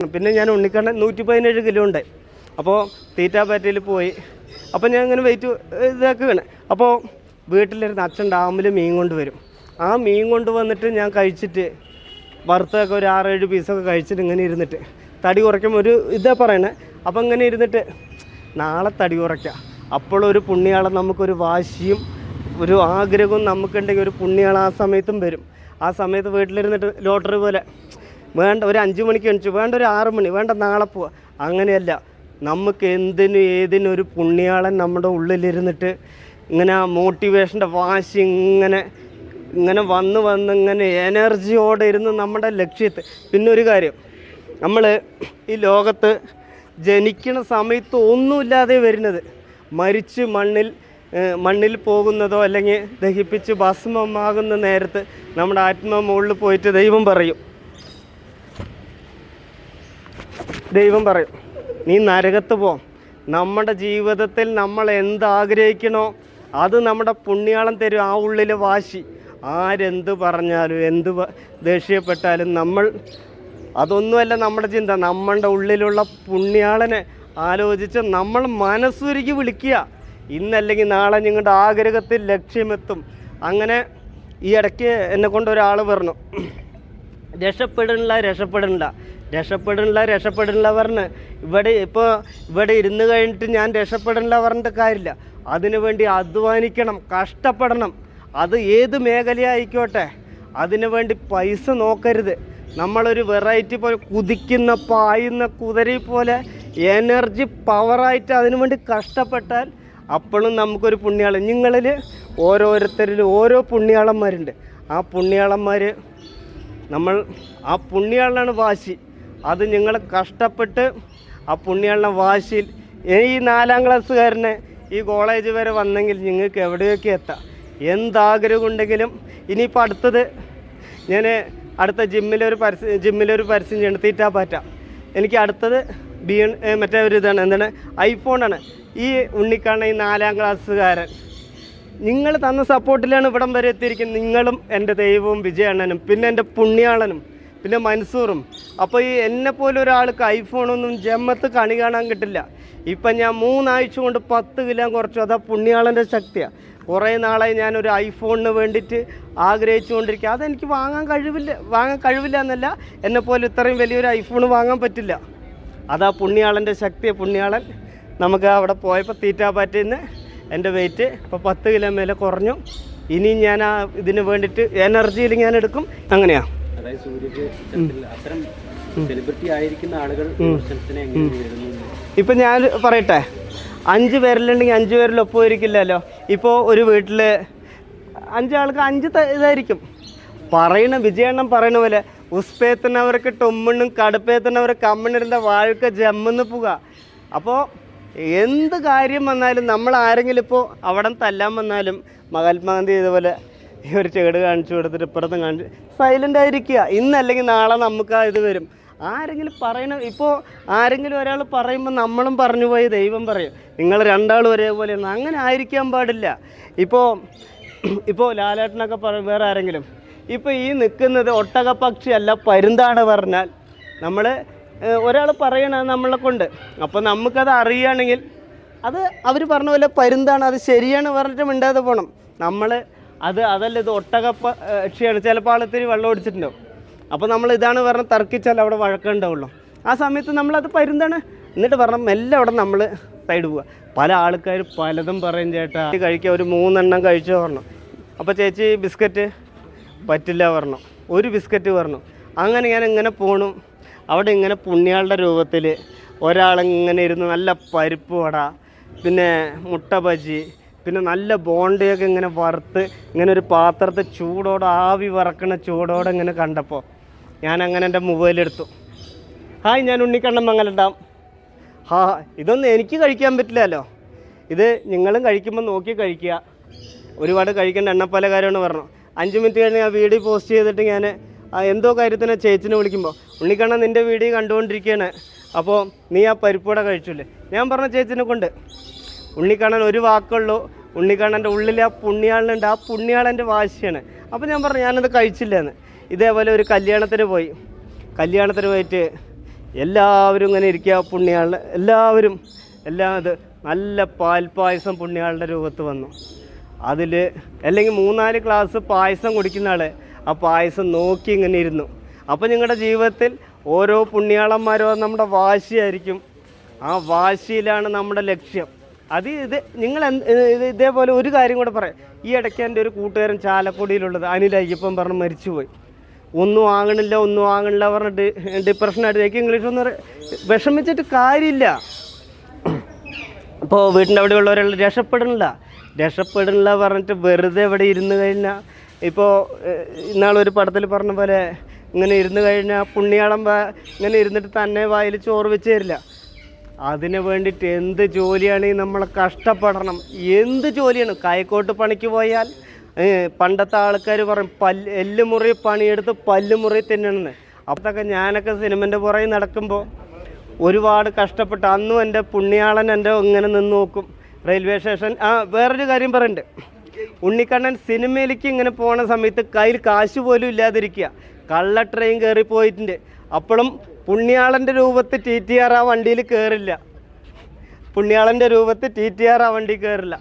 പിന്നെ ഞാൻ ഉണ്ണിക്കണ്ണൻ നൂറ്റി പതിനേഴ് കിലോ ഉണ്ട്. അപ്പോൾ തീറ്റ പാറ്റയിൽ പോയി. അപ്പോൾ ഞാൻ ഇങ്ങനെ വെയിറ്റ് ഇതാക്കുകയാണ്. അപ്പോൾ വീട്ടിലിരുന്ന് അച്ഛൻ ഡാമിൽ മീൻ കൊണ്ടുവരും ആ മീൻ കൊണ്ടുവന്നിട്ട് ഞാൻ കഴിച്ചിട്ട് വറുത്തൊക്കെ ഒരു ആറേഴ് പീസൊക്കെ കഴിച്ചിട്ട് ഇങ്ങനെ ഇരുന്നിട്ട് തടി കുറയ്ക്കുമ്പോൾ ഒരു ഇതാ പറയണേ. അപ്പോൾ ഇങ്ങനെ ഇരുന്നിട്ട് നാളെ തടി കുറയ്ക്കുക അപ്പോഴൊരു പുണ്യാളം നമുക്കൊരു വാശിയും ഒരു ആഗ്രഹവും നമുക്കുണ്ടെങ്കിൽ ഒരു പുണ്യാളം ആ സമയത്തും വരും. ആ സമയത്ത് വീട്ടിലിരുന്നിട്ട് ലോട്ടറി പോലെ വേണ്ട ഒരു അഞ്ച് മണിക്ക് എണിച്ചു വേണ്ട ഒരു ആറ് മണി വേണ്ട നാളെ പോവാ. അങ്ങനെയല്ല. നമുക്ക് എന്തിനും ഏതിനും ഒരു പുണ്യാളൻ നമ്മുടെ ഉള്ളിലിരുന്നിട്ട് ഇങ്ങനെ ആ മോട്ടിവേഷന്റെ വാശി ഇങ്ങനെ ഇങ്ങനെ വന്ന് വന്ന് ഇങ്ങനെ എനർജിയോടെ ഇരുന്ന് നമ്മുടെ ലക്ഷ്യത്തെ. പിന്നെ ഒരു കാര്യം നമ്മൾ ഈ ലോകത്ത് ജനിക്കണ സമയത്ത് ഒന്നുമില്ലാതെ വരുന്നത് മരിച്ച് മണ്ണിൽ മണ്ണിൽ പോകുന്നതോ അല്ലെങ്കിൽ ദഹിപ്പിച്ച് ഭസ്മമാകുന്ന നേരത്ത് നമ്മുടെ ആത്മാ മുകളിൽ പോയിട്ട് ദൈവം പറയും. ദൈവം പറയും നീ നരകത്ത് പോ. നമ്മുടെ ജീവിതത്തിൽ നമ്മൾ എന്താഗ്രഹിക്കണോ അത് നമ്മുടെ പുണ്യാളം തരും ആ ഉള്ളിലെ വാശി. ആരെന്ത് പറഞ്ഞാലും എന്ത് ദേഷ്യപ്പെട്ടാലും നമ്മൾ അതൊന്നുമല്ല നമ്മുടെ ചിന്ത. നമ്മളുടെ ഉള്ളിലുള്ള പുണ്യാളനെ ആലോചിച്ച് നമ്മൾ മനസ്സുരുക്കി വിളിക്കുക. ഇന്നല്ലെങ്കിൽ നാളെ നിങ്ങളുടെ ആഗ്രഹത്തിൽ ലക്ഷ്യമെത്തും. അങ്ങനെ ഈ ഇടയ്ക്ക് എന്നെ കൊണ്ട് ഒരാൾ പറഞ്ഞു. രക്ഷപ്പെടണില്ല രക്ഷപ്പെടണില്ല. രക്ഷപ്പെടണില്ല രക്ഷപ്പെടണില്ല പറഞ്ഞ് ഇവിടെ ഇപ്പോൾ ഇവിടെ ഇരുന്ന് കഴിഞ്ഞിട്ട് ഞാൻ രക്ഷപ്പെടണില്ല പറഞ്ഞിട്ട് കാര്യമില്ല. അതിനു വേണ്ടി അധ്വാനിക്കണം കഷ്ടപ്പെടണം. അത് ഏത് മേഖലയായിക്കോട്ടെ അതിനു വേണ്ടി പൈസ നോക്കരുത്. നമ്മളൊരു വെറൈറ്റി പോലെ കുതിക്കുന്ന പായുന്ന കുതിരയെ പോലെ എനർജി പവറായിട്ട് അതിനു വേണ്ടി കഷ്ടപ്പെട്ടാൽ അപ്പോഴും നമുക്കൊരു പുണ്യാളം നിങ്ങളിൽ ഓരോരുത്തരിലും ഓരോ പുണ്യാളന്മാരുണ്ട്. ആ പുണ്യാളന്മാർ നമ്മൾ ആ പുണ്യാളനാണ് വാശി. അത് നിങ്ങൾ കഷ്ടപ്പെട്ട് ആ പുണ്യാളിനെ വാശിയിൽ ഈ നാലാം ക്ലാസ്സുകാരനെ ഈ കോളേജ് വരെ വന്നെങ്കിൽ നിങ്ങൾക്ക് എവിടെയൊക്കെ എത്താം? എന്താഗ്രഹം ഉണ്ടെങ്കിലും ഇനിയിപ്പോൾ അടുത്തത് ഞാൻ അടുത്ത ജിമ്മിലൊരു പരസ്യം ജിമ്മിലൊരു പരസ്യം ചെയ്യണം പാറ്റ. എനിക്ക് അടുത്തത് ബി മറ്റേ ഒരു ഇതാണ് എന്താണ്? ഐഫോണാണ് ഈ ഉണ്ണിക്കാണ് ഈ നാലാം ക്ലാസ്സുകാരൻ. നിങ്ങൾ തന്ന സപ്പോർട്ടിലാണ് ഇവിടം വരെ എത്തിയിരിക്കുന്നത്. നിങ്ങളും എന്റെ ദൈവവും വിജയണ്ണനും പിന്നെ എന്റെ പുണ്യാളനും പിന്നെ മൻസൂറും. അപ്പോൾ ഈ എന്നെ പോലെ ഒരാൾക്ക് ഐഫോണൊന്നും ജമ്മത്ത് കണി കാണാൻ കിട്ടില്ല. ഇപ്പം ഞാൻ മൂന്നാഴ്ച കൊണ്ട് പത്ത് കിലോ കുറച്ചു. അതാ പുണ്യാളന്റെ ശക്തിയാണ് കുറേ നാളായി ഞാനൊരു ഐഫോണിന് വേണ്ടിയിട്ട് ആഗ്രഹിച്ചു കൊണ്ടിരിക്കുക അതെനിക്ക് വാങ്ങാൻ കഴിവില്ല വാങ്ങാൻ കഴിവില്ല എന്നല്ല. എന്നെപ്പോലെ ഇത്രയും വലിയൊരു ഐഫോൺ വാങ്ങാൻ പറ്റില്ല. അതാ പുണ്യാളന്റെ ശക്തി. പുണ്യാളൻ നമുക്ക് അവിടെ പോയപ്പോൾ തീറ്റാപ്പാറ്റിൽ എന്റെ വെയിറ്റ് ഇപ്പോൾ പത്ത് കിലോ മേലെ കുറഞ്ഞു. ഇനി ഞാൻ ആ ഇതിന് വേണ്ടിയിട്ട് എനർജിയിൽ ഞാൻ എടുക്കും. അങ്ങനെയാ. അതായത് സൂര്യക്ക് അത്തരം സെലിബ്രിറ്റി ആയിരിക്കുന്ന ആളുകൾ ഇപ്പം ഞാൻ പറയട്ടെ അഞ്ച് പേരിലുണ്ടെങ്കിൽ അഞ്ച് പേരിൽ ഒപ്പമായിരിക്കില്ലല്ലോ? ഇപ്പോൾ ഒരു വീട്ടിൽ അഞ്ചാൾക്ക് അഞ്ച് ഇതായിരിക്കും. പറയണ വിജയണ്ണം പറയണ പോലെ ഉസ്പേത്തുന്നവർക്ക് ടൊമ്മണ്ണും കടുപ്പേത്തുന്നവർ അമ്മണ്ണിരുന്ന വാഴക്ക ജമ്മെന്ന് പോവുക അപ്പോൾ എന്ത് കാര്യം വന്നാലും നമ്മൾ ആരെങ്കിലും ഇപ്പോൾ അവിടെ തല്ലാൻ വന്നാലും മഹാത്മാഗാന്ധി ഇതുപോലെ ഈ ഒരു ചേട് കാണിച്ചു കൊടുത്തിട്ട് ഇപ്പുറത്തും കാണിച്ചു സൈലന്റ് ആയിരിക്കുക. ഇന്നല്ലെങ്കിൽ നാളെ നമുക്ക് ഇത് വരും. ആരെങ്കിലും പറയണ ഇപ്പോൾ ആരെങ്കിലും ഒരാൾ പറയുമ്പോൾ നമ്മളും പറഞ്ഞു പോയി ദൈവം പറയും. നിങ്ങൾ രണ്ടാളും ഒരേപോലെയാണ് അങ്ങനെ ആയിരിക്കാൻ പാടില്ല. ഇപ്പോൾ ഇപ്പോൾ ലാലേട്ടനൊക്കെ പറയും വേറെ ആരെങ്കിലും. ഇപ്പോൾ ഈ നിൽക്കുന്നത് ഒട്ടക പക്ഷിയല്ല പരുന്താണ് പറഞ്ഞാൽ നമ്മൾ ഒരാൾ പറയണ നമ്മളെ കൊണ്ട്. അപ്പോൾ നമുക്കത് അറിയുകയാണെങ്കിൽ അത് അവർ പറഞ്ഞ പോലെ പരുന്താണ് അത് ശരിയാണ് പറഞ്ഞിട്ട് മിണ്ടാതെ പോകണം നമ്മൾ അത് അതല്ല ഇത് ഒട്ടകപ്പ പക്ഷിയാണ് ചിലപ്പോൾ ആളത്തിരി വെള്ളം ഒടിച്ചിട്ടുണ്ടാവും. അപ്പോൾ നമ്മൾ ഇതാണ് പറഞ്ഞ് തർക്കിച്ചാൽ അവിടെ വഴക്കുണ്ടാവുള്ളൂ ആ സമയത്ത് നമ്മളത് പരുന്താണ്. എന്നിട്ട് പറഞ്ഞാൽ മെല്ലെ അവിടെ നമ്മൾ സൈഡ് പോവുക പല ആൾക്കാർ പലതും പറയും ചേട്ടാ കഴിക്കുക ഒരു മൂന്നെണ്ണം കഴിച്ചു പറഞ്ഞു. അപ്പോൾ ചേച്ചി ബിസ്ക്കറ്റ് പറ്റില്ല പറഞ്ഞു. ഒരു ബിസ്ക്കറ്റ് പറഞ്ഞു. അങ്ങനെ ഞാൻ ഇങ്ങനെ പോണു. അവിടെ ഇങ്ങനെ പുണ്യാളുടെ രൂപത്തിൽ ഒരാളിങ്ങനെ ഇരുന്ന് നല്ല പരിപ്പ് വട പിന്നെ മുട്ട ബജി പിന്നെ നല്ല ബോണ്ടയൊക്കെ ഇങ്ങനെ വറുത്ത് ഇങ്ങനെ ഒരു പാത്രത്തെ ചൂടോടെ ആവി വറക്കണ ചൂടോടെ ഇങ്ങനെ കണ്ടപ്പോൾ ഞാൻ അങ്ങനെ എന്റെ മൊബൈലെടുത്തു. ഹായ് ഞാൻ ഉണ്ണിക്കണ്ണൻ മംഗലുണ്ടാവും ഹാ ഇതൊന്നും എനിക്ക് കഴിക്കാൻ പറ്റില്ലല്ലോ. ഇത് നിങ്ങളും കഴിക്കുമ്പോൾ നോക്കി കഴിക്കുക. ഒരുപാട് കഴിക്കേണ്ട എണ്ണപ്പലകാരമാണ് പറഞ്ഞു. അഞ്ച് മിനിറ്റ് കഴിഞ്ഞ് ഞാൻ വീഡിയോ പോസ്റ്റ് ചെയ്തിട്ട് ഞാൻ എന്തോ കാര്യത്തിന് ചേച്ചിനെ വിളിക്കുമ്പോൾ ഉണ്ണിക്കണ്ണ നിന്റെ വീഡിയോ കണ്ടുകൊണ്ടിരിക്കുകയാണ് അപ്പോൾ നീ ആ പരിപ്പൂടെ കഴിച്ചില്ലേ? ഞാൻ പറഞ്ഞ ചേച്ചിനെ കൊണ്ട്. ഉണ്ണിക്കണ്ണൻ ഒരു വാക്കുള്ളൂ. ഉണ്ണിക്കണ്ണന്റെ ഉള്ളിൽ ആ പുണ്യാളുണ്ട് ആ പുണ്യാളന്റെ വാശിയാണ്. അപ്പോൾ ഞാൻ പറഞ്ഞു ഞാനത് കഴിച്ചില്ല എന്ന് ഇതേപോലെ ഒരു കല്യാണത്തിന് പോയി. കല്യാണത്തിന് പോയിട്ട് എല്ലാവരും ഇങ്ങനെ ഇരിക്കുക. പുണ്യാളുടെ എല്ലാവരും എല്ലാം ഇത് നല്ല പാൽപ്പായസം പുണ്യാളുടെ രൂപത്ത് വന്നു. അതിൽ അല്ലെങ്കിൽ മൂന്നാൽ ഗ്ലാസ് പായസം കുടിക്കുന്ന ആൾ ആ പായസം നോക്കി ഇങ്ങനെ ഇരുന്നു. അപ്പോൾ നിങ്ങളുടെ ജീവിതത്തിൽ ഓരോ പുണ്യാളന്മാരോ നമ്മുടെ വാശിയായിരിക്കും. ആ വാശിയിലാണ് നമ്മുടെ ലക്ഷ്യം. അത് ഇത് നിങ്ങൾ ഇത് ഇതേപോലെ ഒരു കാര്യം കൂടെ പറയാം. ഈ ഇടയ്ക്ക് എന്റെ ഒരു കൂട്ടുകാരൻ ചാലക്കുടിയിലുള്ളത് അനിൽ അയ്യപ്പൻ പറഞ്ഞ് മരിച്ചുപോയി. ഒന്നും വാങ്ങണില്ല ഒന്നും വാങ്ങണില്ല പറഞ്ഞിട്ട് ഡിപ്രഷനായിട്ട് ഇംഗ്ലീഷ് ഒന്നും വിഷമിച്ചിട്ട് കാര്യമില്ല. ഇപ്പോൾ വീട്ടിന്റെ അവിടെയുള്ളവരെല്ലാം രക്ഷപ്പെടണില്ല. രക്ഷപ്പെടണില്ല പറഞ്ഞിട്ട് വെറുതെ ഇവിടെ ഇരുന്ന് കഴിഞ്ഞാൽ ഇപ്പോൾ ഇന്നാളൊരു പടത്തിൽ പറഞ്ഞ പോലെ ഇങ്ങനെ ഇരുന്ന് കഴിഞ്ഞാൽ പുണ്യാളം ഇങ്ങനെ ഇരുന്നിട്ട് തന്നെ വായിൽ ചോറ് വെച്ച് തരില്ല. അതിന് വേണ്ടിയിട്ട് എന്ത് ജോലിയാണ് നമ്മൾ കഷ്ടപ്പെടണം? എന്ത് ജോലിയാണ്? കായക്കോട്ട് പണിക്ക് പോയാൽ പണ്ടത്തെ ആൾക്കാർ പറയും പല്ല് എല്ലുമുറി പണിയെടുത്ത് പല്ലുമുറി തിന്നണമെന്ന് അപ്പോഴൊക്കെ ഞാനൊക്കെ സിനിമന്റെ പുറകെ നടക്കുമ്പോൾ ഒരുപാട് കഷ്ടപ്പെട്ട് അന്നും എന്റെ പുണ്യാളൻ എന്റെ ഇങ്ങനെ നിന്ന് നോക്കും. റെയിൽവേ സ്റ്റേഷൻ ആ വേറൊരു കാര്യം പറയുന്നുണ്ട് ഉണ്ണിക്കണ്ണൻ സിനിമയിലേക്ക് ഇങ്ങനെ പോണ സമയത്ത് കയ്യിൽ കാശ് പോലും ഇല്ലാതിരിക്കുക. കള്ള ട്രെയിൻ കയറി പോയിട്ടുണ്ട്. അപ്പോഴും പുണ്യാളന്റെ രൂപത്തിൽ ടി ടി ആർ ആ വണ്ടിയിൽ കയറില്ല പുണ്യാളന്റെ രൂപത്തിൽ ടി ടി ആർ ആ വണ്ടി കയറില്ല